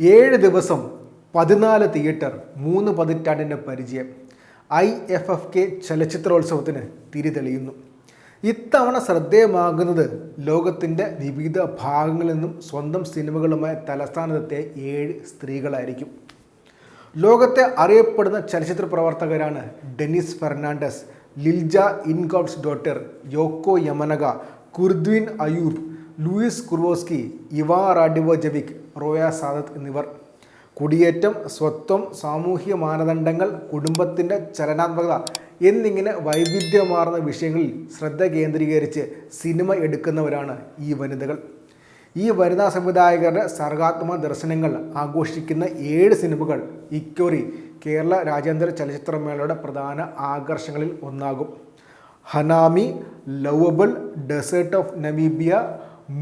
ഏഴ് ദിവസം പതിനാല് തിയേറ്റർ മൂന്ന് പതിറ്റാണ്ടിന്റെ പരിചയം. ഐ എഫ് എഫ് കെ ചലച്ചിത്രോത്സവത്തിന് തിരിതെളിയുന്നു. ഇത്തവണ ശ്രദ്ധേയമാകുന്നത് ലോകത്തിന്റെ വിവിധ ഭാഗങ്ങളിൽ നിന്നും സ്വന്തം സിനിമകളുമായി തലസ്ഥാനത്തെ ഏഴ് സ്ത്രീകളായിരിക്കും. ലോകത്തെ അറിയപ്പെടുന്ന ചലച്ചിത്ര പ്രവർത്തകരാണ് Denis Fernandes Lilja Ingolfsdottir Yoko Yamanaka Kurdwin Ayub Louise Kurvoski Eva Radivojevic Roya Sadat എന്നിവർ. കുടിയേറ്റം സ്വത്വം സാമൂഹിക മാനദണ്ഡങ്ങൾ കുടുംബത്തിന്റെ ചലനാത്മകത എന്നിങ്ങനെ വൈവിധ്യമാർന്ന വിഷയങ്ങളിൽ ശ്രദ്ധ കേന്ദ്രീകരിച്ച് സിനിമ എടുക്കുന്നവരാണ് ഈ വനിതകൾ. ഈ വനിതാ സംവിധായകരുടെ സർഗാത്മക ദർശനങ്ങൾ ആഘോഷിക്കുന്ന ഏഴ് സിനിമകൾ ഇക്വറി കേരള രാജ്യാന്തര ചലച്ചിത്രമേളയുടെ പ്രധാന ആകർഷങ്ങളിൽ ഒന്നാകും. Hanami lovable desert of Namibia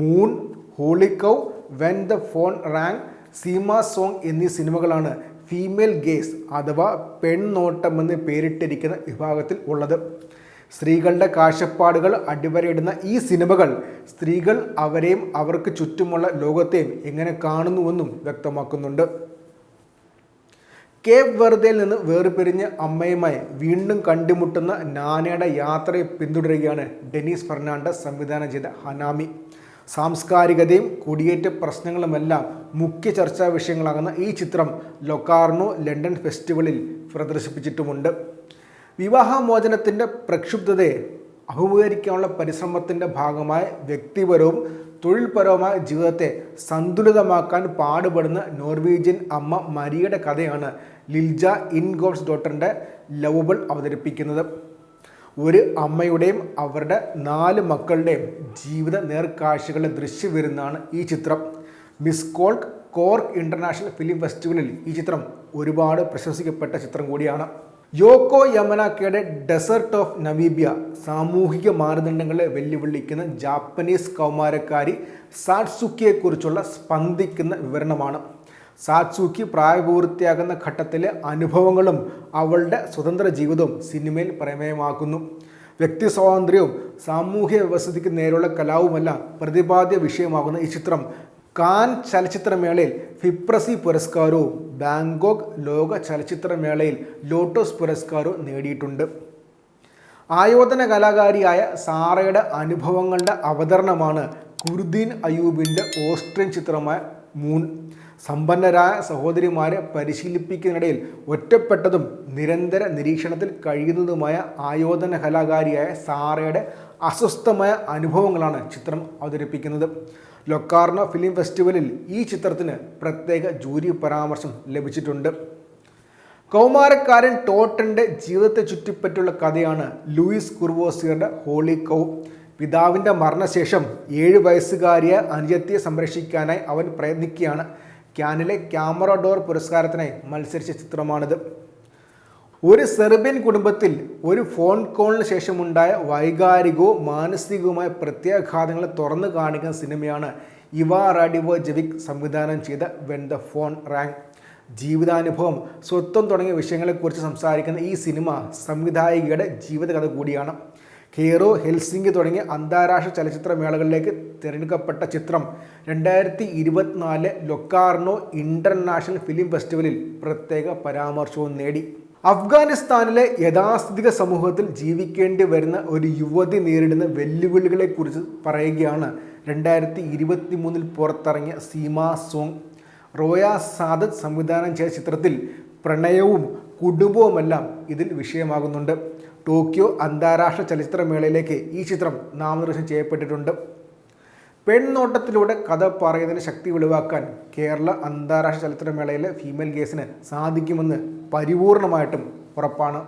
moon holy cow when the phone rang Sima song എന്നീ സിനിമകളാണ് ഫീമെയിൽ ഗേസ് അഥവാ പെൺനോട്ടം എന്ന് പേരിട്ടിരിക്കുന്ന വിഭാഗത്തിൽ ഉള്ളത്. സ്ത്രീകളുടെ കാഴ്ചപ്പാടുകൾ അടിവരയിടുന്ന ഈ സിനിമകൾ സ്ത്രീകൾ അവരെയും അവർക്ക് ചുറ്റുമുള്ള ലോകത്തെയും എങ്ങനെ കാണുന്നുവെന്നും വ്യക്തമാക്കുന്നുണ്ട്. കേപ്പ് വെറുതയിൽ നിന്ന് വേർപിരിഞ്ഞ് അമ്മയുമായി വീണ്ടും കണ്ടുമുട്ടുന്ന നാനയുടെ യാത്രയെ പിന്തുടരുകയാണ് ഡെനീസ് ഫെർണാണ്ടസ് സംവിധാനം ചെയ്ത ഹനാമി. സാംസ്കാരികതയും കുടിയേറ്റ പ്രശ്നങ്ങളുമെല്ലാം മുഖ്യ ചർച്ചാ വിഷയങ്ങളാകുന്ന ഈ ചിത്രം ലൊക്കാർണോ ലണ്ടൻ ഫെസ്റ്റിവലിൽ പ്രദർശിപ്പിച്ചിട്ടുമുണ്ട്. വിവാഹമോചനത്തിന്റെ പ്രക്ഷുബ്ധതയെ അഭിമുഖീകരിക്കാനുള്ള പരിശ്രമത്തിന്റെ ഭാഗമായ വ്യക്തിപരവും തൊഴിൽപരവുമായ ജീവിതത്തെ സന്തുലിതമാക്കാൻ പാടുപെടുന്ന നോർവീജിയൻ അമ്മ മരിയയുടെ കഥയാണ് ലിൽജ ഇൻഗോൾസ് ഡോട്ടറിന്റെ ലവബിൾ അവതരിപ്പിക്കുന്നത്. ഒരു അമ്മയുടെയും അവരുടെ നാല് മക്കളുടെയും ജീവിത നേർക്കാഴ്ചകളുടെ ദൃശ്യം വരുന്നതാണ് ഈ ചിത്രം. മിസ് കോൾക്ക് കോർക്ക് ഇന്റർനാഷണൽ ഫിലിം ഫെസ്റ്റിവലിൽ ഈ ചിത്രം ഒരുപാട് പ്രശംസിക്കപ്പെട്ട ചിത്രം കൂടിയാണ്. യോക്കോ യമനാക്കയുടെ ഡെസേർട്ട് ഓഫ് നമീബിയ സാമൂഹിക മാനദണ്ഡങ്ങളെ വെല്ലുവിളിക്കുന്ന ജാപ്പനീസ് കൗമാരക്കാരി സാറ്റ്സുക്കിയെക്കുറിച്ചുള്ള സ്പന്ദിക്കുന്ന വിവരണമാണ്. സാറ്റ്സുക്കി പ്രായപൂർത്തിയാകുന്ന ഘട്ടത്തിലെ അനുഭവങ്ങളും അവളുടെ സ്വതന്ത്ര ജീവിതവും സിനിമയിൽ പ്രമേയമാക്കുന്നു. വ്യക്തി സ്വാതന്ത്ര്യവും സാമൂഹ്യ വ്യവസ്ഥയ്ക്ക് നേരെയുള്ള കലാവുമെല്ലാം പ്രതിപാദ്യ വിഷയമാകുന്ന ഈ ചിത്രം കാൻ ചലച്ചിത്രമേളയിൽ ഫിപ്രസി പുരസ്കാരവും ബാങ്കോക്ക് ലോക ചലച്ചിത്രമേളയിൽ ലോട്ടോസ് പുരസ്കാരവും നേടിയിട്ടുണ്ട്. ആയോധന കലാകാരിയായ സാറയുടെ അനുഭവങ്ങളുടെ അവതരണമാണ് കുർദീൻ അയൂബിന്റെ ഓസ്ട്രിയൻ ചിത്രമായ മൂൺ സമ്പന്നരായ സഹോദരിമാരെ പരിശീലിപ്പിക്കുന്നതിനിടയിൽ ഒറ്റപ്പെട്ടതും നിരന്തര നിരീക്ഷണത്തിൽ കഴിയുന്നതുമായ ആയോധന കലാകാരിയായ സാറയുടെ അസ്വസ്ഥമായ അനുഭവങ്ങളാണ് ചിത്രം അവതരിപ്പിക്കുന്നത്. ലൊക്കാർണോ ഫിലിം ഫെസ്റ്റിവലിൽ ഈ ചിത്രത്തിന് പ്രത്യേക ജൂരി പരാമർശം ലഭിച്ചിട്ടുണ്ട്. കൗമാരക്കാരൻ ടോട്ടന്റെ ജീവിതത്തെ ചുറ്റിപ്പറ്റിയുള്ള കഥയാണ് ലൂയിസ് കുർവോസിയറുടെ ഹോളി കൗ. പിതാവിന്റെ മരണശേഷം ഏഴ് വയസ്സുകാരിയെ അനുജത്തിയെ സംരക്ഷിക്കാനായി അവൻ പ്രയത്നിക്കുകയാണ്. ക്യാനിലെ ക്യാമറ ഡോർ പുരസ്കാരത്തിനായി മത്സരിച്ച ചിത്രമാണിത്. ഒരു സെർബിയൻ കുടുംബത്തിൽ ഒരു ഫോൺ കോളിന് ശേഷമുണ്ടായ വൈകാരികവും മാനസികവുമായ പ്രത്യാഘാതങ്ങളെ തുറന്നു കാണിക്കുന്ന സിനിമയാണ് ഇവ റാഡിവോ ജവിക് സംവിധാനം ചെയ്ത വെൻ ദ ഫോൺ റാങ് ജീവിതാനുഭവം സ്വത്വം തുടങ്ങിയ വിഷയങ്ങളെക്കുറിച്ച് സംസാരിക്കുന്ന ഈ സിനിമ സംവിധായികയുടെ ജീവിതകഥ കൂടിയാണ്. കെയ്റോ ഹെൽസിംഗ് തുടങ്ങിയ അന്താരാഷ്ട്ര ചലച്ചിത്ര മേളകളിലേക്ക് തിരഞ്ഞെടുക്കപ്പെട്ട ചിത്രം രണ്ടായിരത്തി ഇരുപത്തിനാല് ലൊക്കാർണോ ഇന്റർനാഷണൽ ഫിലിം ഫെസ്റ്റിവലിൽ പ്രത്യേക പരാമർശവും നേടി. അഫ്ഗാനിസ്ഥാനിലെ യഥാസ്ഥിതിക സമൂഹത്തിൽ ജീവിക്കേണ്ടി വരുന്ന ഒരു യുവതി നേരിടുന്ന വെല്ലുവിളികളെക്കുറിച്ച് പറയുകയാണ് രണ്ടായിരത്തി ഇരുപത്തി മൂന്നിൽ പുറത്തിറങ്ങിയ സീമാ സോങ്. റോയ സാദത്ത് സംവിധാനം ചെയ്ത ചിത്രത്തിൽ പ്രണയവും കുടുംബവുമെല്ലാം ഇതിൽ വിഷയമാകുന്നുണ്ട്. ടോക്കിയോ അന്താരാഷ്ട്ര ചലച്ചിത്രമേളയിലേക്ക് ഈ ചിത്രം നാമനിർദ്ദേശം ചെയ്യപ്പെട്ടിട്ടുണ്ട്. പെൺനോട്ടത്തിലൂടെ കഥ പറയുന്നതിന് ശക്തി വെളിവാക്കാൻ കേരള അന്താരാഷ്ട്ര ചലച്ചിത്രമേളയിലെ ഫീമെയിൽ ഗേസിന് സാധിക്കുമെന്ന് പരിപൂർണമായിട്ടും ഉറപ്പാണ്.